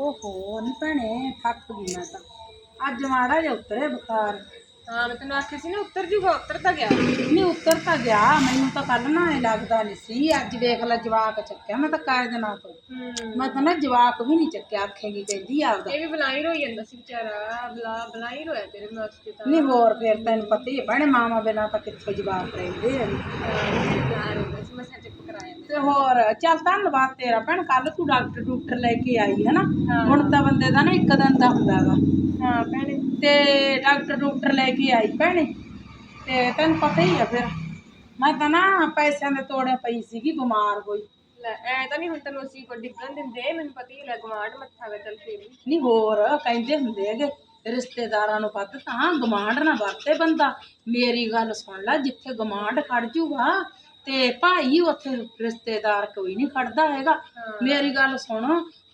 ਓਹੋ ਨੀ ਭੈਣੇ ਥੱਕ ਗਈ ਮੈਂ ਤਾਂ। ਅੱਜ ਮਾੜਾ ਜਿਹਾ ਉਤਰੇ ਬੁਖਾਰ। ਹਾਂ ਮੈਂ ਤੈਨੂੰ ਆਖਿਆ ਸੀ ਨਾ ਉੱਤਰ ਜੂਗਾ ਉੱਤਰ ਤਾਂ ਗਿਆ। ਨਹੀਂ ਉਤਰ ਤਾਂ ਗਿਆ। ਮੈਨੂੰ ਤਾਂ ਕੱਲ ਨਾ ਇਹ ਲੱਗਦਾ ਨਹੀਂ ਸੀ। ਅੱਜ ਵੇਖ ਲੈ ਜਵਾਕ ਚੱਕਿਆ। ਮੈਂ ਤਾਂ ਕਾਇ ਦਿਨਾਂ ਤੋਂ? ਹੂੰ। ਮੈਂ ਤਾਂ ਨਾ ਜਵਾਕ ਵੀ ਨਹੀਂ ਚੱਕਿਆ ਆਖੇਗੀ ਕਹਿੰਦੀ ਆਪਦਾ। ਇਹ ਵੀ ਬਲਾਈ ਰੋਈ ਜਾਂਦਾ ਸੀ ਵਿਚਾਰਾ। ਬਲਾ ਬਲਾਈ ਰੋਇਆ ਤੇਰੇ ਵਾਸਤੇ ਤਾਂ ਨਹੀਂ ਹੋਰ ਫਿਰ ਤੈਨੂੰ ਪਤਾ ਹੀ ਹੈ ਭੈਣੇ ਮਾਮਾ ਬਿਨਾਂ ਤਾਂ ਕਿੱਥੋਂ ਜਵਾਕ ਰਹਿੰਦੇ ਆ? ਸੀ ਮੈਂ ਸੱਚ ਕਰਾਇਆ ਤੇ ਹੋਰ ਚੱਲ ਧੰਨਵਾਦ ਤੇਰਾ ਭੈਣ। ਕੱਲ ਤੂੰ ਡਾਕਟਰ ਡਾਕਟਰ ਲੈ ਕੇ ਆਈ ਹੈ। ਨਾ। ਹੁਣ ਤਾਂ ਬੰਦੇ ਦਾ ਨਾ ਇੱਕ ਦਿਨ ਦਾ ਹੁੰਦਾ ਗਾ ਹਾਂ ਭੈਣੇ ਤੇ ਡਾਕਟਰ ਡਾਕਟਰ ਲੈ ਕੇ ਆਈ ਭੈਣੇ। ਤੇ ਤੈਨੂੰ ਪਤਾ ਹੀ ਆ ਫਿਰ ਮੈਂ ਤਾਂ ਨਾ ਪੈਸਿਆਂ ਦੇ ਤੋੜੇ ਪਈ ਸੀਗੀ ਬਿਮਾਰ ਹੋਈ। ਲੈ ਐ ਤਾਂ ਨਹੀਂ ਹੁਣ ਤੈਨੂੰ ਅਸੀਂ ਕੋਈ ਡਿੱਗਣ ਦਿੰਦੇ ਮੈਨੂੰ ਪਤਾ ਹੀ ਲੱਗ ਗਵਾਂਢ ਮੱਥਾ ਵੇ ਚੱਲ ਫੇਰ ਵੀ। ਨਹੀਂ ਹੋਰ ਕਹਿੰਦੇ ਹੁੰਦੇ ਹੈਗੇ ਰਿਸ਼ਤੇਦਾਰਾਂ ਨੂੰ ਵੱਧ ਤਾਂ ਗਮਾਂਡ ਨਾ ਵਰਤੇ ਬੰਦਾ। ਮੇਰੀ ਗੱਲ ਸੁਣ ਲੈ ਜਿੱਥੇ ਗਮਾਂਡ ਖੜ ਜੂਗਾ ਤੇ ਭਾਈ ਉੱਥੇ ਰਿਸ਼ਤੇਦਾਰ ਕੋਈ ਨਹੀਂ ਖੜਦਾ ਹੈਗਾ। ਮੇਰੀ ਗੱਲ ਸੁਣ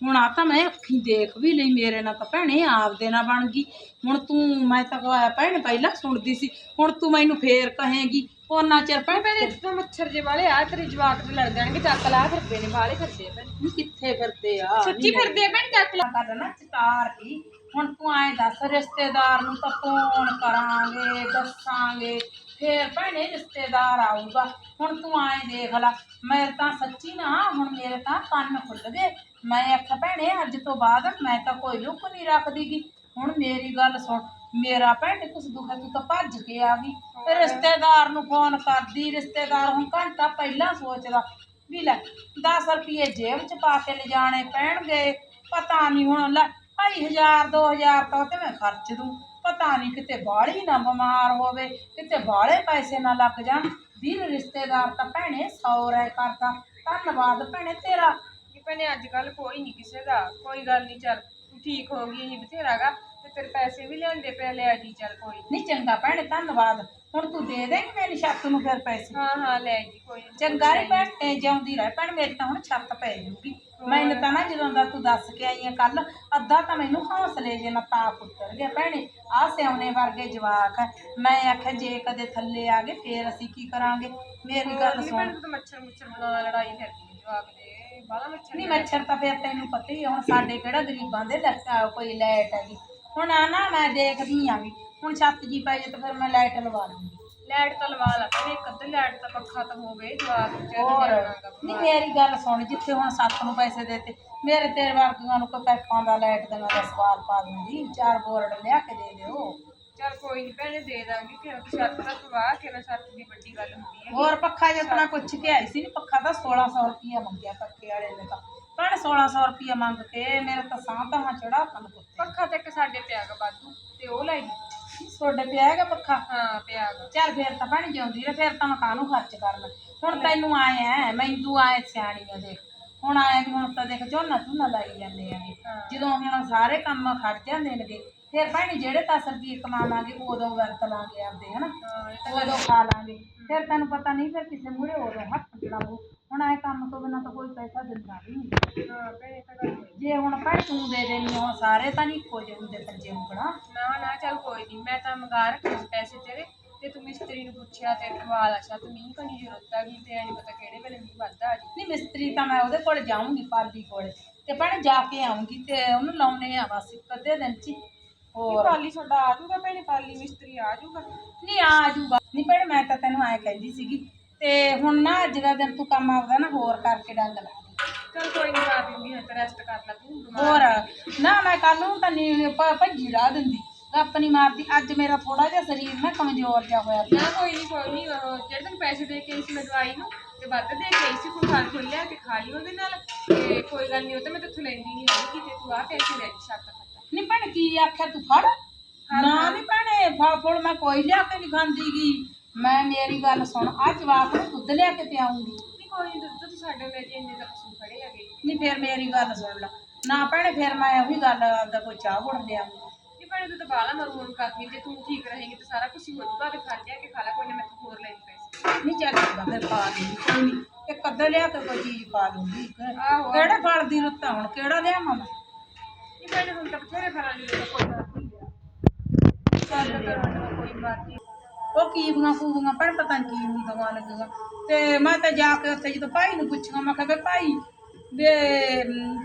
ਹੁਣ ਆ ਤਾਂ ਮੈਂ ਅੱਖੀਂ ਦੇਖ ਵੀ ਲਈ ਮੇਰੇ ਨਾਲ ਤਾਂ ਭੈਣੇ ਆਪਦੇ ਨਾਲ ਬਣ ਗਈ। ਹੁਣ ਤੂੰ ਮੈਂ ਤਾਂ ਭੈਣ ਪਹਿਲਾਂ ਸੁਣਦੀ ਸੀ ਹੁਣ ਤੂੰ ਮੈਨੂੰ ਫੇਰ ਕਹੇਗੀ ਉਹਨਾਂ ਚਿਰ ਭੈਣ ਭੈਣੇ ਤਾਂ ਮੱਛਰ ਜੇ ਵਾਲੇ ਆ ਤੇਰੇ ਜਵਾਕ ਤੇ ਲੜ ਜਾਣਗੇ ਚੱਕ ਲਾ ਫਿਰਦੇ ਨੇ ਵਾਲੇ ਫਿਰਦੇ ਆ ਭੈਣੇ। ਨੀ ਕਿੱਥੇ ਫਿਰਦੇ ਆ? ਸੱਚੀ ਫਿਰਦੇ ਆ ਭੈਣੇ ਚੱਕ ਲਾ। ਕਰ ਨਾ ਚਤਾਰ ਦੀ। ਹੁਣ ਤੂੰ ਐਂ ਦੱਸ ਰਿਸ਼ਤੇਦਾਰ ਨੂੰ ਤਾਂ ਫੋਨ ਕਰਾਂਗੇ ਦੱਸਾਂਗੇ ਫੇਰ ਭੈਣੇ ਰਿਸ਼ਤੇਦਾਰ ਆਊਗਾ। ਹੁਣ ਤੂੰ ਐਂ ਦੇਖ ਲੈ ਮੈਂ ਤਾਂ ਸੱਚੀ ਨਾ ਹੁਣ ਮੇਰੇ ਤਾਂ ਕੰਨ ਖੁੱਲ ਗਏ। ਮੈਂ ਆਖਿਆ ਭੈਣੇ ਅੱਜ ਤੋਂ ਬਾਅਦ ਮੈਂ ਤਾਂ ਕੋਈ ਲੁੱਕ ਨਹੀਂ ਰੱਖਦੀਗੀ। ਹੁਣ ਮੇਰੀ ਗੱਲ ਸੁਣ ਮੇਰਾ ਭੈਣੇ ਕੁਛ ਦੁੱਖ ਤੂੰ ਤਾਂ ਭੱਜ ਕੇ ਆ ਗਈ। ਤੇ ਰਿਸ਼ਤੇਦਾਰ ਨੂੰ ਫੋਨ ਕਰਦੀ ਰਿਸ਼ਤੇਦਾਰ ਹੁਣ ਘੰਟਾ ਪਹਿਲਾਂ ਸੋਚਦਾ ਵੀ ਲੈ 10 ਰੁਪਏ ਜੇਬ ਚ ਪਾ ਕੇ ਲਿਜਾਣੇ ਪੈਣਗੇ ਪਤਾ ਨਹੀਂ ਹੁਣ ਲੈ ਭਾਈ ਹਜ਼ਾਰ 2000 ਤਾਂ ਉਹ ਤੇ ਮੈਂ ਖਰਚ ਦੂੰ। ਪਤਾ ਨਹੀਂ ਕਿਤੇ ਬਾਹਲੀ ਨਾ ਬਿਮਾਰ ਹੋਵੇ ਕਿਤੇ ਬਾਹਲੇ ਪੈਸੇ ਨਾ ਲੱਗ ਜਾਣ। ਵੀਰ ਰਿਸ਼ਤੇਦਾਰ ਤਾਂ ਭੈਣੇ ਸੌ ਰਹਿ ਕਰਦਾ। ਧੰਨਵਾਦ ਭੈਣੇ ਤੇਰਾ। ਕਿ ਭੈਣੇ ਅੱਜ ਕੱਲ ਕੋਈ ਨਹੀਂ ਕਿਸੇ ਦਾ। ਕੋਈ ਗੱਲ ਨਹੀਂ ਚੱਲ। ਠੀਕ ਹੋ ਗਈ ਅਸੀਂ ਬਥੇਰਾਗਾ ਤੇ ਤੇਰੇ ਪੈਸੇ ਵੀ ਲਿਆਂਦੇ ਪਏ ਲੈ ਜੀ ਚੱਲ ਕੋਈ ਨੀ। ਨਹੀਂ ਚੰਗਾ ਭੈਣੇ ਧੰਨਵਾਦ। ਹੁਣ ਤੂੰ ਦੇ ਦੇਂਗੀ ਮੇਰੀ ਛੱਤ ਨੂੰ ਫਿਰ ਪੈਸੇ। ਹਾਂ ਹਾਂ ਲੈ ਜੀ ਕੋਈ ਨੀ। ਚੰਗਾ ਨੀ ਭੈਣ ਤੇ ਜਿਉਂਦੀ ਰਹਿ। ਭੈਣ ਮੇਰੀ ਤਾਂ ਹੁਣ ਛੱਤ ਪੈ ਜੂਗੀ। ਮੈਨੂੰ ਤਾਂ ਨਾ ਜਦੋਂ ਦਾ ਤੂੰ ਦੱਸ ਕੇ ਆਈ ਆ ਕੱਲ ਅੱਧਾ ਤਾਂ ਮੈਨੂੰ ਹੌਸਲੇ ਜੇ ਨਾ ਤਾਂ ਪੁੱਤਰ ਗਿਆ। ਭੈਣੇ ਆ ਸਿਆਉਣੇ ਵਰਗੇ ਜਵਾਕ ਹੈ ਮੈਂ ਆਖਿਆ ਜੇ ਕਦੇ ਥੱਲੇ ਆ ਗਏ ਫੇਰ ਅਸੀਂ ਕੀ ਕਰਾਂਗੇ? ਮੇਰੀ ਗੱਲ ਨਹੀਂ ਸੁਣ। ਭੈਣੇ ਤੂੰ ਤਾਂ ਮੱਛਰ ਮੁੱਛਰ ਬਣਾ ਲੜਾਈ ਕਰਦੀ ਹੈ ਜਵਾਕ ਦੇ। ਨਹੀਂ ਮੱਛਰ ਤਾਂ ਫੇਰ ਤੈਨੂੰ ਪਤਾ ਹੀ ਆ, ਹੁਣ ਸਾਡੇ ਕਿਹੜਾ ਗਰੀਬਾਂ ਦੇ ਲੱਗਾ ਕੋਈ ਲਾਈਟ ਹੈਗੀ ਹੁਣ ਆ ਨਾ ਮੈਂ ਦੇਖਦੀ ਆਂ ਵੀ ਹੁਣ ਛੱਤ ਜੀ ਪੈ ਜੇ ਤਾਂ ਫਿਰ ਮੈਂ ਲਾਈਟ ਲਵਾ ਲੂੰਗੀ। ਲਾਈਟ ਤਾਂ ਲਵਾ ਲਾ ਭੈਣੇ ਇੱਕ ਅੱਧੇ ਲਾਈਟ ਤਾਂ ਪੱਖਾ ਤਾਂ ਹੋਵੇ ਜਵਾਕ ਹੋਰ ਨਹੀਂ ਮੇਰੀ ਗੱਲ ਸੁਣ ਜਿੱਥੇ ਹੁਣ ਸੱਤ ਨੂੰ ਪੈਸੇ ਦੇਤੇ ਮੇਰੇ ਤੇਰੇ ਵਰਗੀਆਂ ਨੂੰ ਕੋਈ ਪੈਪਾਂ ਦਾ ਲਾਈਟ ਦਾ ਦਾ ਸਵਾਲ ਪਾ ਦੂੰਗੀ ਚਾਰ ਬੋਰਡ ਲਿਆ ਕੇ ਦੇ ਦਿਓ। ਚੱਲ ਕੋਈ ਨਹੀਂ ਭੈਣੇ ਦੇ ਦਾਂਗੀ ਕਿ ਪਵਾ ਦੀ ਵੱਡੀ ਗੱਲ ਹੁੰਦੀ ਹੈ ਹੋਰ ਪੱਖਾ ਜਿਤਨਾ ਪੁੱਛ ਕੇ ਆਈ ਸੀ ਨੀ ਪੱਖਾ ਤਾਂ 1600 ਰੁਪਈਆ ਮੰਗਿਆ ਪੱਕੇ ਵਾਲੇ ਨੇ ਤਾਂ। ਪਰ 1600 ਰੁਪਈਆ ਮੰਗ ਕੇ ਮੇਰੇ ਤਾਂ ਸਾਹ ਤਾਂ ਚੜਾ ਕੁੱਤੇ ਪੱਖਾ ਤੇ ਇੱਕ ਸਾਡੇ ਪਿਆਗਾ ਬਾਦੂ ਤੇ ਉਹ ਲੈ ਜੀ ਤੁਹਾਡੇ ਪਿਆ ਹੈਗਾ ਪੱਖਾ? ਹਾਂ ਪਿਆਗਾ ਚੱਲ ਫੇਰ ਤਾਂ ਬਣ ਜਿਉਂਦੀ ਰੇ ਫੇਰ ਤਾਂ ਮੈਂ ਕਾਹਨੂੰ ਖਰਚ ਕਰਨਾ? ਹੁਣ ਤੈਨੂੰ ਆਏ ਐ ਮੈਨੂੰ ਆਏ ਸਿਆਣੀ ਆ ਦੇਖ। ਹੁਣ ਆਏ ਵੀ ਹੁਣ ਤਾਂ ਦੇਖ ਝੋਨਾ ਝੋਨਾ ਲਾਈ ਜਾਂਦੇ ਆ। ਜਦੋਂ ਹੁਣ ਸਾਰੇ ਕੰਮ ਖੜ ਜਾਂਦੇ ਨੇਗੇ ਫਿਰ ਭੈਣੀ ਜਿਹੜੇ 10 ਰੁਪਏ ਕਮਾਵਾਂਗੇ ਉਦੋਂ ਵਰਤ ਲਾਂਗੇ ਆਪਦੇ ਹਨਾ? ਹਾਂ ਤਾਂ ਉਦੋਂ ਖਾ ਲਾਂਗੇ। ਫਿਰ ਤੈਨੂੰ ਪਤਾ ਨਹੀਂ ਫਿਰ ਕਿਸੇ ਮੂਹਰੇ ਉਦੋਂ ਹੱਥ ਚੜਾਵੋ ਹੁਣ ਆਏ ਕੰਮ ਤੋਂ ਬਿਨਾਂ ਤਾਂ ਕੋਈ ਪੈਸਾ ਦਿੰਦਾ ਵੀ ਨਹੀਂ। ਹਾਂ ਤਾਂ। ਜੇ ਹੁਣ ਭੈਣ ਤੂੰ ਦੇ ਦੇਣੀ ਹੁਣ ਸਾਰੇ ਤਾਂ ਨਹੀਂ ਇੱਕੋ ਜਿਹੇ ਹੁੰਦੇ ਪੰਜੇ ਉਂਗਲਾਂ। ਨਾ ਨਾ ਚੱਲ ਕੋਈ ਨਹੀਂ ਮੈਂ ਤਾਂ ਮੰਗਾ ਰੱਖੇ ਪੈਸੇ ਤੇਰੇ। ਤੇ ਤੂੰ ਮਿਸਤਰੀ ਨੂੰ ਪੁੱਛਿਆ ਤੇ ਖਵਾ ਲਾ। ਸ਼ਾਇਦ ਮੀਂਹ ਕਣੀ ਜ਼ਰੂਰਤ ਆ ਗਈ ਤੇ ਐ ਪਤਾ ਕਿਹੜੇ ਵੇਲੇ ਮੀਂਹ ਵੱਧਦਾ ਆ ਜੀ ਨਹੀਂ ਮਿਸਤਰੀ ਤਾਂ ਮੈਂ ਉਹਦੇ ਕੋਲ ਜਾਊਂਗੀ ਪਾਲੀ ਕੋਲ। ਤੇ ਭੈਣੇ ਜਾ ਕੇ ਆਉਂਗੀ ਤੇ ਉਹਨੂੰ ਲਾਉਣੇ ਆ ਬਸ ਇੱਕ ਅੱਧੇ ਦਿਨ ਚ ਹੀ। ਹੋਰ। ਪਾਲੀ ਤੁਹਾਡਾ ਆ ਜਾਊਗਾ ਭੈਣੇ? ਪਾਲੀ ਮਿਸਤਰੀ ਆ ਜਾਊਗਾ। ਨਹੀਂ ਆ ਜੂਗਾ ਨਹੀਂ ਭੈਣੇ ਮੈਂ ਤਾਂ ਤੈਨੂੰ ਐ ਕਹਿੰਦੀ ਸੀਗੀ ਤੇ ਹੁਣ ਨਾ ਅੱਜ ਦਾ ਦਿਨ ਤੂੰ ਕੰਮ ਆਪਦਾ ਨਾ ਹੋਰ ਕਰਕੇ ਡੰਗ ਲਾ ਦੇ। ਚੱਲ ਕੋਈ ਨਹੀਂ ਕਰ ਲੂੰਗੀ ਹਾਂ ਤੇ ਰੈਸਟ ਕਰ ਲਾ ਤੂੰ ਬਿਮਾਰ ਹੋਰ ਨਾ ਮੈਂ ਕੱਲ ਨੂੰ ਤਾਂ ਨਹੀਂ ਭ- ਭੱਜੀ ਰਾਹ ਦਿੰਦੀ। ਗੱਪ ਨਹੀਂ ਮਾਰਦੀ ਅੱਜ ਮੇਰਾ ਥੋੜਾ ਜਿਹਾ ਸਰੀਰ ਨਾ ਕਮਜ਼ੋਰ ਜਿਹਾ ਹੋਇਆ ਪਿਆ। ਨਾ ਕੋਈ ਨਹੀਂ ਕੋਈ ਨਹੀਂ ਉਹ ਜਿਹੜੇ ਤੈਨੂੰ ਪੈਸੇ ਦੇ ਕੇ ਆਈ ਸੀ ਮੈਂ ਦਵਾਈ ਨੂੰ ਤੇ ਵੱਧ ਦੇ ਕੇ ਆਈ ਸੀ ਕੋਈ ਖਾਲ ਖੋਲ ਲਿਆ ਕੇ ਖਾ ਲਈ ਉਹਦੇ ਨਾਲ ਤੇ ਕੋਈ ਗੱਲ ਨਹੀਂ ਉਹ ਤਾਂ ਮੈਂ ਤੇਥੋਂ ਲੈਂਦੀ ਨਹੀਂ ਹੈਗੀ ਕਿ ਤੂੰ ਆ ਪੈਸੇ ਲੈ ਛੱਤ ਖੱਤਾ ਨਹੀਂ ਭੈਣੇ ਕੀ ਆਖਿਆ ਤੂੰ ਫੜ? ਨਾ ਨਹੀਂ ਭੈਣੇ ਫੁੱਲ ਮੈਂ ਕੋਈ ਲਿਆ ਕੇ ਨਹੀਂ ਖਾਂਦੀਗੀ ਮੈਂ ਮੇਰੀ ਗੱਲ ਸੁਣ ਅੱਜ ਜਵਾਕ ਨੂੰ ਦੁੱਧ ਲਿਆ ਕੇ ਪਿਆਉਂਗੀ। ਨਹੀਂ ਕੋਈ ਨਹੀਂ ਦੁੱਧ ਤਾਂ ਸਾਡੇ ਜੀ ਇੰਨੇ ਤਾਂ ਪਸ਼ੂ ਖੜੇ ਹੈਗੇ। ਨਹੀਂ ਫਿਰ ਮੇਰੀ ਗੱਲ ਸੁਣ ਲੈ। ਨਾ ਭੈਣੇ ਫਿਰ ਮੈਂ ਉਹੀ ਗੱਲ ਦਾ ਕੋਈ ਚਾਹ ਬਣ ਲਿਆ। ਨਹੀਂ ਭੈਣੇ ਤੂੰ ਤਾਂ ਬਾਲਾ ਮਰੂ ਮਰੂ ਕਰਦੀ। ਜੇ ਤੂੰ ਠੀਕ ਰਹੇਂਗੀ ਤਾਂ ਸਾਰਾ ਕੁਝ ਹੀ ਹੋ ਜਾਊਗਾ ਤੇ ਖਾ ਲਿਆ ਕੇ ਖਾ ਲੈ ਕੋਈ ਨਾ ਮੈਂ ਹੋਰ ਲੈ ਪੈਸੇ। ਨਹੀਂ ਚੱਲ ਚੰਗਾ ਫਿਰ ਪਾ ਦੇ ਕੋਈ। ਨਹੀਂ ਇੱਕ ਅੱਧਾ ਲਿਆ ਕੇ ਕੋਈ ਚੀਜ਼ ਪਾ ਦੂੰਗੀ ਕਿਹੜੇ ਫਲ ਦੀ ਰੁੱਤ ਆ ਹੁਣ? ਕਿਹੜਾ ਲਿਆਵਾਂ ਮੈਂ? ਨਹੀਂ ਭੈਣੇ ਹੁਣ ਤਾਂ ਬਥੇਰੇ ਫਰਾਂ ਲਈ ਕੋਈ ਬਾਤ ਨਹੀਂ ਚੱਲ ਕਰ ਕੋਈ ਬਾਤ ਨਹੀਂ ਉਹ ਕੀਵੀਆਂ ਕੂਵੀਆਂ ਪਰ ਪਤਾ ਨਹੀਂ ਕੀ ਹੁੰਦੀਆਂ ਲੱਗੀਆਂ। ਤੇ ਮੈਂ ਤਾਂ ਜਾ ਕੇ ਉੱਥੇ ਜਦੋਂ ਭਾਈ ਨੂੰ ਪੁੱਛਿਆ, ਮੈਂ ਕਿਹਾ ਵੀ ਭਾਈ, ਵੇ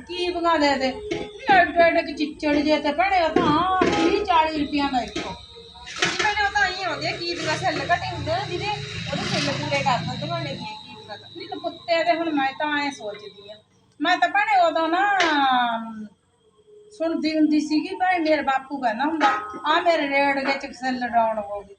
ਕੀਵੀਆਂ ਦੇ। ਦੇ ਐਡੇ ਐਡੇ ਕਿ ਚਿੱਚੜ ਜੇ ਤੇ ਭੈਣੇ ਤਾਂ 30 40 ਰੁਪਈਆ ਦਾ ਇੱਕ। ਪਹਿਲੇ ਤਾਂ ਆਈ ਆਉਂਦੇ ਆ ਕੀ ਸੈੱਲ ਘਟੇ ਹੁੰਦੇ ਆ ਜਿਹਦੇ ਉਹਦੇ ਸੈੱਲ ਪੂਰੇ ਕਰ ਦਿੰਦੇ ਤੁਹਾਡੇ ਕੀ ਕੀ ਨਹੀਂ ਕੁੱਤੇ ਦੇ ਹੁਣ ਮੈਂ ਤਾਂ ਐ ਸੋਚਦੀ ਆ। ਮੈਂ ਤਾਂ ਭੈਣੇ, ਉਦੋਂ ਨਾ ਸੁਣਦੀ ਹੁੰਦੀ ਸੀਗੀ ਭਾਈ ਮੇਰੇ ਬਾਪੂ ਕਹਿੰਦਾ ਹੁੰਦਾ ਆ ਮੇਰੇ ਰੇੜਗੇ ਚ ਸੈੱਲ ਡਾਊਨ ਹੋ ਗਈ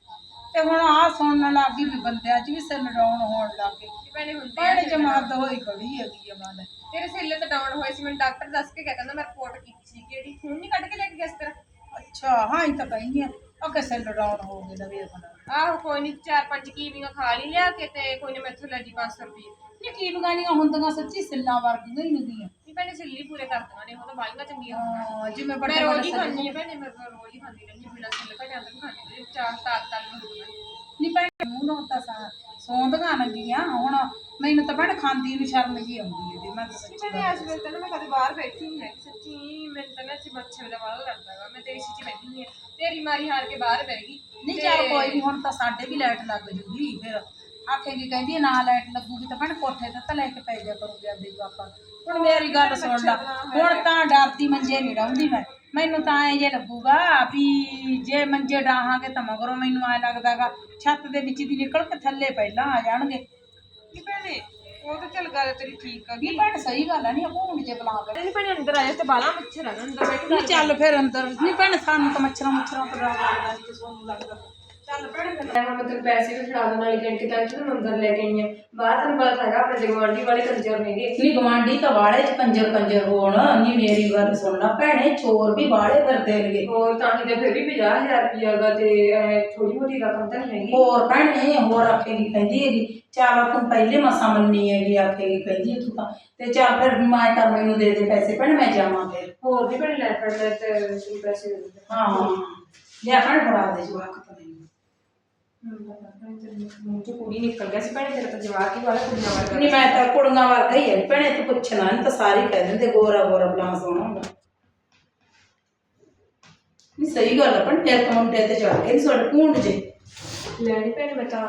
ਤੇ ਹੁਣ ਆ ਸੁਣਨ ਲੱਗ ਗਈ ਵੀ ਬੰਦਿਆਂ 'ਚ ਵੀ ਸੈੱਲ ਡਾਊਨ ਹੋਣ ਲੱਗ ਕਿ ਭੈਣੇ ਹੁੰਦੇ ਆ ਜਮਾਤ ਹੋਈ ਖੜੀ ਹੈਗੀ ਆ ਮਨ ਤੇਰੇ ਸੈੱਲ ਤਾਂ ਡਾਊਨ ਹੋਏ ਸੀ ਮੈਨੂੰ ਡਾਕਟਰ ਦੱਸ ਕੇ ਗਿਆ ਕਹਿੰਦਾ ਮੈਂ ਰਿਪੋਰਟ ਕੀਤੀ ਸੀ ਕਿਹੜੀ? ਖੂਨ ਨਹੀਂ ਕੱਢ ਕੇ ਲੈ ਕੇ ਗਿਆ ਇਸ ਤਰ੍ਹਾਂ? ਅੱਛਾ ਹਾਂ ਹੀ ਤਾਂ ਕਹਿੰਦੀ ਆ। ਸੈੱਲ ਡਾਊਨ ਹੋ ਗਏ ਨਵੇਂ ਬਣਾ ਆਹੋ ਕੋਈ ਨਹੀਂ ਚਾਰ ਪੰਜ ਕੀਵੀਆਂ ਖਾ ਲਈ ਲਿਆ ਕੇ ਤੇ ਕੋਈ ਨਾ ਮੈਥੋਂ ਲੈ ਜੀ 500 ਰੁਪਏ। ਇਹ ਕੀ ਬਗਾਨੀਆਂ ਹੁੰਦੀਆਂ ਸੱਚੀ ਸਿੱਲਾਂ ਵਰਗੀਆਂ ਹੀ ਹੁੰਦੀਆਂ। ਨਹੀਂ ਭੈਣੇ ਸੈੱਲੀ ਪੂਰੇ ਕਰ ਦੇਵਾਂ ਨੇ ਉਹ ਤਾਂ ਬਾਲੀਆਂ ਚੰਗੀਆਂ ਹਾਂ, ਜਿਵੇਂ ਮੈਂ ਵੱਡੇ ਰੋਜ਼ ਹੀ ਸੈੱਲ। ਖਾਂਦੀ ਹਾਂ ਭੈਣੇ ਮੈਂ ਤਾਂ ਰੋਜ਼ ਹੀ ਖਾਂਦੀ ਰਹਿੰਦੀ ਹਾਂ, ਬਿਨਾਂ ਸੈੱਲ ਘਟਿਆਂ ਤੋਂ ਵੀ ਖਾਂਦੀ ਹਾਂ ਚਾਰ ਤਾਕ ਤਾਕ ਨੂੰ ਹੁੰਦੀਆਂ ਨਹੀਂ ਭੈਣੇ ਮੂੰਹ ਨੂੰ ਤਾਂ ਸਾ ਸੌਂਦੀਆਂ ਲੱਗੀਆਂ ਹੁਣ ਮੈਨੂੰ ਤਾਂ ਭੈਣੇ ਖਾਂਦੀ ਨੂੰ ਸ਼ਰਮ ਜੀ ਆਉਂਦੀ ਹੈ ਵੀ ਮੈਂ ਤਾਂ ਸੱਚੀ ਮੈਂ ਇਸ ਵੇਲੇ ਤਾਂ ਨਾ ਮੈਂ ਕਦੇ ਬਾਹਰ ਬੈਠੀ ਨਹੀਂ ਹੈਗੀ ਸੱਚੀ ਮੈਨੂੰ ਤਾਂ ਨਾ ਇੱਥੇ ਮੱਛਰ ਦਾ ਵਾਲਾ ਲੱਗਦਾ ਵਾ ਮੈਂ ਤੇ ਇਸੇ 'ਚ ਬੈਠੀ ਨਹੀਂ ਤੇਰੀ ਮਾਰੀ ਹਾਰ ਕੇ ਬਾਹਰ ਬਹਿ ਗਈ। ਨਹੀਂ ਚੱਲ ਕੋਈ ਨਹੀਂ ਹੁਣ ਤਾਂ ਸਾਡੇ ਵੀ ਲਾਈਟ ਲੱਗ ਜੂਗੀ ਫਿਰ ਆਖੇਗੀ ਕਹਿੰਦੀ ਨਾ ਲਾਈਟ ਲੱਗੂਗੀ ਤਾਂ ਭੈਣੇ ਕੋਠੇ ਤੇ ਤਾਂ ਲੈ ਕੇ ਪੈ ਜਾ ਕਰੂਗੀ ਆਪਦੇ ਜਵਾਕਾਂ ਨੂੰ। ਹੁਣ ਮੇਰੀ ਗੱਲ ਸੁਣ ਲੈ ਹੁਣ ਤਾਂ ਡਰਦੀ ਮੰਜੇ ਨਹੀਂ ਡਾਉਂਦੀ ਮੈਂ। ਮੈਨੂੰ ਤਾਂ ਐ ਜੇ ਲੱਗੂਗਾ ਵੀ ਜੇ ਮੰਜੇ ਡਾਹਾਂਗੇ ਤਾਂ ਮਗਰੋਂ ਮੈਨੂੰ ਐ ਲੱਗਦਾਗਾ ਛੱਤ ਦੇ ਵਿੱਚ ਦੀ ਨਿਕਲ ਕੇ ਥੱਲੇ ਪਹਿਲਾਂ ਆ ਜਾਣਗੇ। ਕੀ ਭੈਣੇ ਉਹ ਤਾਂ ਚੱਲ ਗੱਲ ਤੇਰੀ ਠੀਕ ਆ। ਨਹੀਂ ਭੈਣ ਸਹੀ ਗੱਲ ਹੈ ਨਹੀਂ ਆਪਾਂ ਜੇ ਬੁਲਾ ਕੇ ਨਹੀਂ ਭੈਣੇ ਅੰਦਰ ਆਇਆ ਤੇ ਬਾਲਾ ਮੱਛਰ ਆ ਨਾ ਅੰਦਰ ਬੈਠ ਚੱਲ ਫਿਰ ਅੰਦਰ। ਨਹੀਂ ਭੈਣ ਸਾਨੂੰ ਤਾਂ ਮੱਛਰਾਂ ਮੁੱਛਰਾਂ ਤੋਂ ਡਰ ਲੱਗਦਾ ਜੀ ਤੁਹਾਨੂੰ ਲੱਗਦਾ। ਚੱਲ ਭੈਣ ਫਿਰ ਮੈਂ ਮਤਲਬ ਪੈਸੇ ਵੀ ਫੜਾ ਦੇਣ ਵਾਲੀ ਘੰਟੇ ਤੱਕ ਤੇ ਮੰਦਰ ਲੈ ਕੇ ਆਈ ਆ। ਬਾਹਰ ਤੈਨੂੰ ਪਤਾ ਹੈਗਾ ਆਪਣੇ ਜਗਵਾਂਡੀ ਵਾਲੇ ਕੰਜਰ ਨੇਗੇ ਨਹੀਂ ਗਵਾਂਢੀ ਤਾਂ ਵਾਲੇ ਚ ਕੰਜਰ ਕੰਜਰ ਹੋਣ। ਨਹੀਂ ਮੇਰੀ ਗੱਲ ਸੁਣ ਲੈ ਭੈਣੇ ਚੋਰ ਵੀ ਵਾਲੇ ਫਿਰਦੇ ਨੇਗੇ। ਹੋਰ ਤਾਂ ਹੀ ਤਾਂ ਫਿਰ ਵੀ 50000 ਰੁਪਇਆ ਗਾ ਤੇ ਥੋੜੀ ਮੋਟੀ ਰਕਮ ਤਾਂ ਨਹੀਂ ਹੈਗੀ। ਹੋਰ ਭੈਣੇ ਹੋਰ ਆਖੇਗੀ ਕਹਿੰਦੀ ਹੈਗੀ ਚੱਲ ਤੂੰ ਪਹਿਲੇ ਮਸਾ ਮੰਨੀ ਹੈਗੀ ਆਖੇਗੀ ਕਹਿੰਦੀ ਤੂੰ ਤਾਂ। ਤੇ ਚੱਲ ਫਿਰ ਮੈਂ ਕਰ ਮੈਨੂੰ ਦੇ ਦੇ ਪੈਸੇ ਭੈਣੇ ਮੈਂ ਜਾਵਾਂ ਫਿਰ। ਹੋਰ ਵੀ ਬੜੇ ਲੈ ਫੜ ਲੈ ਤੇ ਤੂੰ ਪੈਸੇ ਦੇ ਦੇ। ਹਾਂ। ਲਿਆ ਭੈਣ ਫੜਾ ਦੇ ਜਵਾਕ। ਮੂੰਹ ਚੋਂ ਕੁੜੀ ਨਿਕਲ ਗਿਆ ਸੀ ਭੈਣੇ ਤੇਰਾ ਤਾਂ ਜਵਾਕ ਹੀ ਵਾਲਾ ਕੁੜੀਆਂ ਵਾਲਾ ਨਹੀਂ, ਮੈਂ ਤਾਂ ਕੁੜੀਆਂ ਵਰਗਾ ਹੀ ਹੈ ਭੈਣੇ, ਤੂੰ ਪੁੱਛਣਾ ਨਹੀਂ ਤਾਂ ਸਾਰੇ ਕਹਿ ਦਿੰਦੇ, ਗੋਰਾ ਗੋਰਾ ਬਲਾਂ ਸੋਹਣਾ ਹੁੰਦਾ। ਨਹੀਂ, ਸਹੀ ਗੱਲ ਆ, ਪਰ ਫਿਰ ਤਾਂ ਮੁੰਡੇ ਤੇ ਚੜ ਕੇ ਨਹੀਂ ਸਾਡੇ ਭੂੰਡ ਜੇ। ਲੈਣੀ ਭੈਣੇ ਮੈਂ ਤਾਂ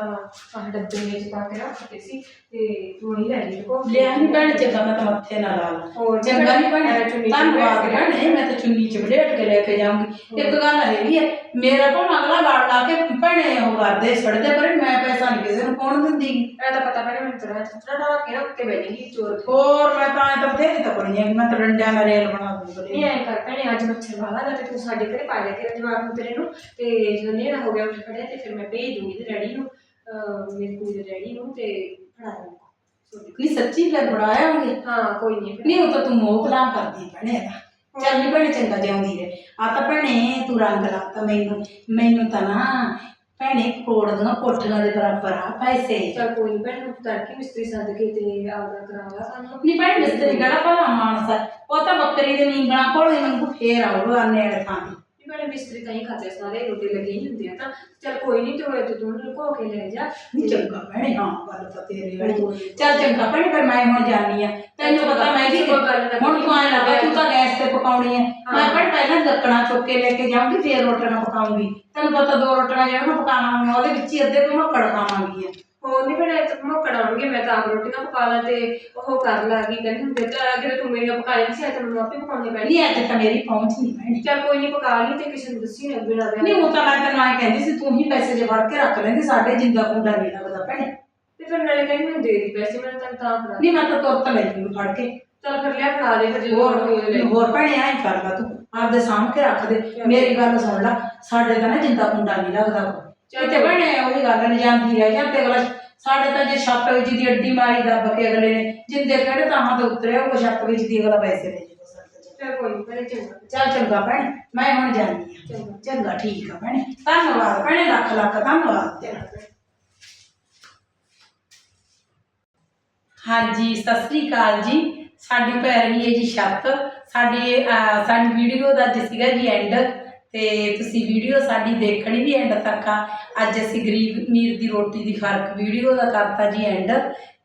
ਆਹ ਡੱਬੇ ਵਿੱਚ ਪਾ ਕੇ ਰੱਖਦੇ ਸੀ ਤੇ ਤੂੰ ਹੀ ਲੈ ਲਈ ਕੋ ਲਿਆ ਨਹੀਂ ਭੈਣ ਚੰਗਾ ਮੈਂ ਤਾਂ ਮੱਥੇ ਨਾ ਲਾ ਲਾ। ਹੋਰ ਚੰਗਾ ਨਹੀਂ ਭੈਣੇ ਚੁੰਨੀ ਧੰਨਵਾਦ ਕੇ। ਭੈਣੇ ਮੈਂ ਤਾਂ ਚੁੰਨੀ ਚ ਵੜੇਟ ਕੇ ਲੈ ਕੇ ਜਾਊਂਗੀ। ਇੱਕ ਗੱਲ ਹੈਗੀ ਹੈ ਮੇਰਾ ਭਾਵੇਂ ਅਗਲਾ ਲੜ ਲਾ ਕੇ ਭੈਣੇ ਉਹ ਕਰਦੇ ਛੱਡਦੇ ਪਰ ਮੈਂ ਪੈਸਾ ਨਹੀਂ ਕਿਸੇ ਨੂੰ ਪਾਉਣ ਦਿੰਦੀ। ਇਹ ਤਾਂ ਪਤਾ ਭੈਣੇ ਮੈਨੂੰ ਤੇਰਾ ਚਤਰਾ ਡਰਾ ਕੇ ਨਾ ਉੱਤੇ ਬੈਠੀ ਚੋਰ ਹੋਰ ਮੈਂ ਤਾਂ ਐਂ ਤਾਂ ਬਥੇਰੀ ਤਾਂ ਬਣੀ ਹੈ ਮੈਂ ਤਾਂ ਡੰਡਿਆਂ ਨਾਲ ਰੇਲ ਬਣਾ ਦੂੰਗੀ ਐ ਕਰ ਭੈਣੇ ਅੱਜ ਮੱਛਰ ਵਾਲਾ ਦਾ ਤੇ ਤੂੰ ਸਾਡੇ ਘਰੇ ਪਾ ਲਿਆ ਤੇਰਾ ਜਵਾਬ ਨੂੰ ਤੇਰੇ ਨੂੰ। ਤੇ ਜਦੋਂ ਨੇੜਾ ਹੋ ਗਿਆ ਉੱਠ ਖੜਿਆ ਤੇ ਫਿਰ ਮੈਂ ਭੇਜ ਦੂੰਗੀ ਤੇ ਡੈਡੀ ਨੂੰ ਅਹ ਮੇਰੀ ਕੁੜੀ ਦੇ ਡੈਡੀ ਨੂੰ ਤੇ ਫੜਾ ਦੂੰਗਾ ਨਹੀਂ ਸੱਚੀ ਫਿਰ ਬੜਾਇਆਂਗੇ ਹਾਂ ਕੋਈ ਨਹੀਂ ਨਹੀਂ ਉਹ ਤਾਂ ਤੂੰ ਮੋਹ ਕਲਾਂ ਕਰਦੀ ਭੈਣੇ ਇਹਦਾ। ਚੱਲ ਨਹੀਂ ਭੈਣੇ ਚੰਗਾ ਜਿਉਂਦੀ ਰਹੇ। ਆ ਤਾਂ ਭੈਣੇ ਤੂੰ ਰੰਗ ਲਾਤਾ ਮੈਨੂੰ। ਮੈਨੂੰ ਤਾਂ ਨਾ ਭੈਣੇ ਕੋੜ ਦੀਆਂ ਕੋਠੀਆਂ ਦੇ ਬਰਾਬਰ ਆ ਪੈਸੇ। ਚਲ ਕੋਈ ਨਹੀਂ ਭੈਣ ਨੂੰ ਤੜਕੇ ਮਿਸਤਰੀ ਸੱਦ ਕੇ ਤੇ ਆਪਦਾ ਕਰਾਵਾ ਸਾਨੂੰ। ਨਹੀਂ ਭੈਣ ਮਿਸਤਰੀ ਕਿਹੜਾ ਭਲਾ ਮਾਨਸ ਉਹ ਤਾਂ ਬੱਕਰੀ ਦੇ ਨੀਂਗਣਾ ਕੋਲ ਮੈਨੂੰ ਫੇਰ ਆਊਗਾ ਨੇੜੇ ਥਾਂ ਦੀ ਨਹੀਂ ਭੈਣੇ ਮਿਸਤਰੀ ਤਾਂ ਹੀ ਖਾਤੇ ਸਾਰੇ ਰੋਟੀ ਲੱਗੇ ਹੀ ਹੁੰਦੇ ਆ ਤਾਂ ਚਲ ਕੋਈ ਨਹੀਂ ਤੂੰ ਤੂੰ ਤੂੰ ਲੁਕੋ ਕੇ ਲੈ ਜਾ। ਨਹੀਂ ਚੰਗਾ ਭੈਣੇ ਹਾਂ ਗੱਲ ਤਾਂ ਤੇਰੀ ਵਾਲੀ। ਚੱਲ ਚੰਗਾ ਭੈਣੇ ਫਿਰ ਮੈਂ ਹੁਣ ਜਾਣੀ ਆ। ਤੈਨੂੰ ਪਤਾ ਮੈਂ ਵੀ ਕੋਈ ਗੱਲ ਨਾ ਹੁਣ ਤੂੰ ਐਂ ਲੱਗਾ ਤੂੰ ਤਾਂ ਗੈਸ ਤੇ ਪਕਾਉਣੀ ਹੈ। ਮੈਂ ਭੈਣ ਪਹਿਲਾਂ ਲੱਕੜਾਂ ਚੁੱਕ ਕੇ ਲੈ ਕੇ ਜਾਊਂਗੀ ਫੇਰ ਰੋਟੀਆਂ ਪਕਾਉਂਗੀ ਤੈਨੂੰ ਪਤਾ ਦੋ ਰੋਟੀਆਂ ਜਿਹੜੀਆਂ ਮੈਂ ਪਕਾਉਣਾ ਹੁਣ ਉਹਦੇ ਵਿੱਚ ਹੀ ਅੱਧੇ ਤੋਂ ਮੈਂ ਕੜਕਾਵਾਂਗੀ ਹੋਰ ਨਹੀਂ ਭੈਣੇ ਤੇ ਮੈਂ ਕੜਾਉਣਗੇ ਮੈਂ ਤਾਂ ਆਪ ਰੋਟੀਆਂ ਪਕਾ ਲਾਂ ਤੇ ਉਹ ਕਰ ਲਾਂਗੀ ਕਹਿੰਦੀ ਹੁੰਦੇ ਤਾਂ ਅਗਰ ਤੂੰ ਮੇਰੀਆਂ ਪਕਾ ਲੈਂਦੀ ਸੀ ਤਾਂ ਮੈਨੂੰ ਆਪੇ ਪਕਾਉਣੀ ਪੈਣੀ ਨਹੀਂ ਅੱਜ ਤਾਂ ਮੇਰੀ ਪਹੁੰਚ ਨਹੀਂ ਭੈਣੇ ਚਲ ਕੋਈ ਨਹੀਂ ਪਕਾ ਲਈ ਤੇ ਕਿਸੇ ਨੂੰ ਦੱਸੀ ਨਾ ਬਿਨਾ ਦੇ ਨਹੀਂ ਉਹ ਤਾਂ ਮੈਂ ਤੈਨੂੰ ਐਂ ਕਹਿੰਦੀ ਸੀ ਤੂੰ ਹੀ ਪੈਸੇ ਜੇ ਫੜ ਕੇ ਰੱਖ ਲੈਂਦੀ ਸਾਡੇ ਜਿੰਦਾ ਕੁੰਡਾ ਨਹੀਂ ਲੱਗਦਾ ਭੈਣੇ। ਤੇ ਫਿਰ ਨਾਲੇ ਕਹਿੰਦੀ ਮੈਨੂੰ ਦੇ ਦੀ ਪੈਸੇ ਮੈਂ ਤੈਨੂੰ ਤਾਂ ਫੜਾ ਨਹੀਂ ਮੈਂ ਤਾਂ ਤੁਰਤ ਲੈ ਜੂਗੀ ਫੜ ਕੇ। ਚਲ ਫਿਰ ਲਿਆ ਫੜਾ ਦੇ ਫਿਰ ਜਦੋਂ ਹੋਰ ਹੋਈ ਲੈ ਲਈ। ਹੋਰ ਭੈਣੇ ਐਂ ਕਰ ਲਾ ਤੂੰ ਆਪਦੇ ਕੇ ਰੱਖ ਦੇ। ਮੇਰੀ ਗੱਲ ਸੁਣ ਲੈ ਸਾਡੇ ਤਾਂ ਨਾ ਜਿੰਦਾ ਕੁੰਡਾ ਨਹੀਂ ਲੱਗਦਾ। ਚੱਲ ਤੇ ਭੈਣੇ ਉਹੀ ਗੱਲ ਨਹੀਂ ਜਾਂਦੀ ਰਹਿ ਜਾਂ ਤੇ ਅਗਲਾ ਸਾਡੇ ਤਾਂ ਜੇ ਛੱਤ ਵਿੱਚ ਦੀ ਅੱਡੀ ਮਾਰੀ ਦੱਬ ਕੇ ਅਗਲੇ ਨੇ ਜਿੰਦੇ ਕਿਹੜੇ ਥਾਂ ਤੇ ਉਤਰਿਆ ਉਹ ਛੱਤ ਵਿੱਚ ਦੀ ਅਗਲਾ ਪੈਸੇ ਲੈ ਜਾਂਦਾ ਸਾਡੇ ਤੋਂ। ਚੱਲ ਕੋਈ ਨਹੀਂ ਭੈਣੇ ਚੰਗਾ। ਚੱਲ ਚੰਗਾ ਭੈਣੇ ਮੈਂ ਹੁਣ ਜਾਂਦੀ ਹਾਂ ਚੰਗਾ। ਚੰਗਾ ਠੀਕ ਆ ਭੈਣੇ। ਧੰਨਵਾਦ ਭੈਣੇ ਲੱਖ ਲੱਖ ਧੰਨਵਾਦ ਤੇਰਾ। ਹਾਂਜੀ ਸਤਿ ਸ੍ਰੀ ਅਕਾਲ ਜੀ। ਸਾਡੀ ਪੈ ਰਹੀ ਹੈ ਜੀ ਛੱਤ। ਸਾਡੀ ਅਹ, ਸਾਡੀ ਵੀਡੀਓ ਦਾ ਅੱਜ ਸੀਗਾ ਜੀ ਐਂਡ ਤੇ ਤੁਸੀਂ ਵੀਡੀਓ ਸਾਡੀ ਦੇਖਣੀ ਵੀ ਐਂਡ ਤੱਕ ਆ। ਅੱਜ ਅਸੀਂ ਗਰੀਬ ਅਮੀਰ ਦੀ ਰੋਟੀ ਦੀ ਫ਼ਰਕ ਵੀਡੀਓ ਦਾ ਕਰਤਾ ਜੀ ਐਂਡ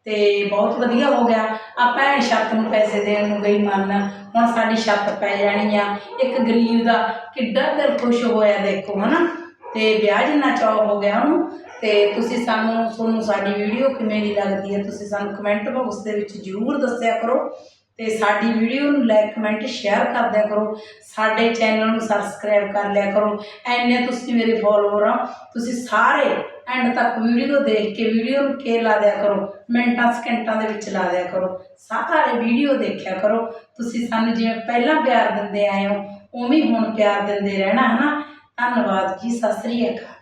ਤੇ ਬਹੁਤ ਵਧੀਆ ਹੋ ਗਿਆ। ਆ ਭੈਣ ਛੱਤ ਨੂੰ ਪੈਸੇ ਦੇਣ ਨੂੰ ਗਈ ਮੰਨ। ਹੁਣ ਸਾਡੀ ਛੱਤ ਪੈ ਜਾਣੀ ਆ। ਇੱਕ ਗਰੀਬ ਦਾ ਕਿੱਡਾ ਦਿਲ ਖੁਸ਼ ਹੋਇਆ ਦੇਖੋ, ਹਨਾ? ਤੇ ਵਿਆਹ ਜਿੰਨਾ ਚਾਅ ਹੋ ਗਿਆ ਉਹਨੂੰ। ਤੇ ਤੁਸੀਂ ਸਾਨੂੰ, ਤੁਹਾਨੂੰ ਸਾਡੀ ਵੀਡੀਓ ਕਿਵੇਂ ਦੀ ਲੱਗਦੀ ਹੈ, ਤੁਸੀਂ ਸਾਨੂੰ ਕਮੈਂਟ ਬਾਕਸ ਦੇ ਵਿੱਚ ਜ਼ਰੂਰ ਦੱਸਿਆ ਕਰੋ। ਤੇ ਸਾਡੀ ਵੀਡੀਓ ਨੂੰ ਲਾਈਕ ਕਮੈਂਟ ਸ਼ੇਅਰ ਕਰ ਦਿਆ ਕਰੋ। ਸਾਡੇ ਚੈਨਲ ਨੂੰ ਸਬਸਕ੍ਰਾਈਬ ਕਰ ਲਿਆ ਕਰੋ। ਐਨੇ ਤੁਸੀਂ ਮੇਰੇ ਫੋਲੋਅਰ ਆ, ਤੁਸੀਂ ਸਾਰੇ ਐਂਡ ਤੱਕ ਵੀਡੀਓ ਦੇਖ ਕੇ ਵੀਡੀਓ ਨੂੰ ਕੇ ਲਾ ਦਿਆ ਕਰੋ? ਮਿੰਟਾਂ, ਸਕਿੰਟਾਂ ਦੇ ਵਿੱਚ ਲਾ ਦਿਆ ਕਰੋ। ਸਾਰੇ ਵੀਡੀਓ ਦੇਖਿਆ ਕਰੋ। ਤੁਸੀਂ ਸਾਨੂੰ ਜਿਵੇਂ ਪਹਿਲਾਂ ਪਿਆਰ ਦਿੰਦੇ ਆਏ ਹੋ, ਉਵੇਂ ਹੁਣ ਪਿਆਰ ਦਿੰਦੇ ਰਹਿਣਾ, ਹਨਾ? ਧੰਨਵਾਦ ਜੀ, ਸਤਿ ਸ੍ਰੀ ਅਕਾਲ।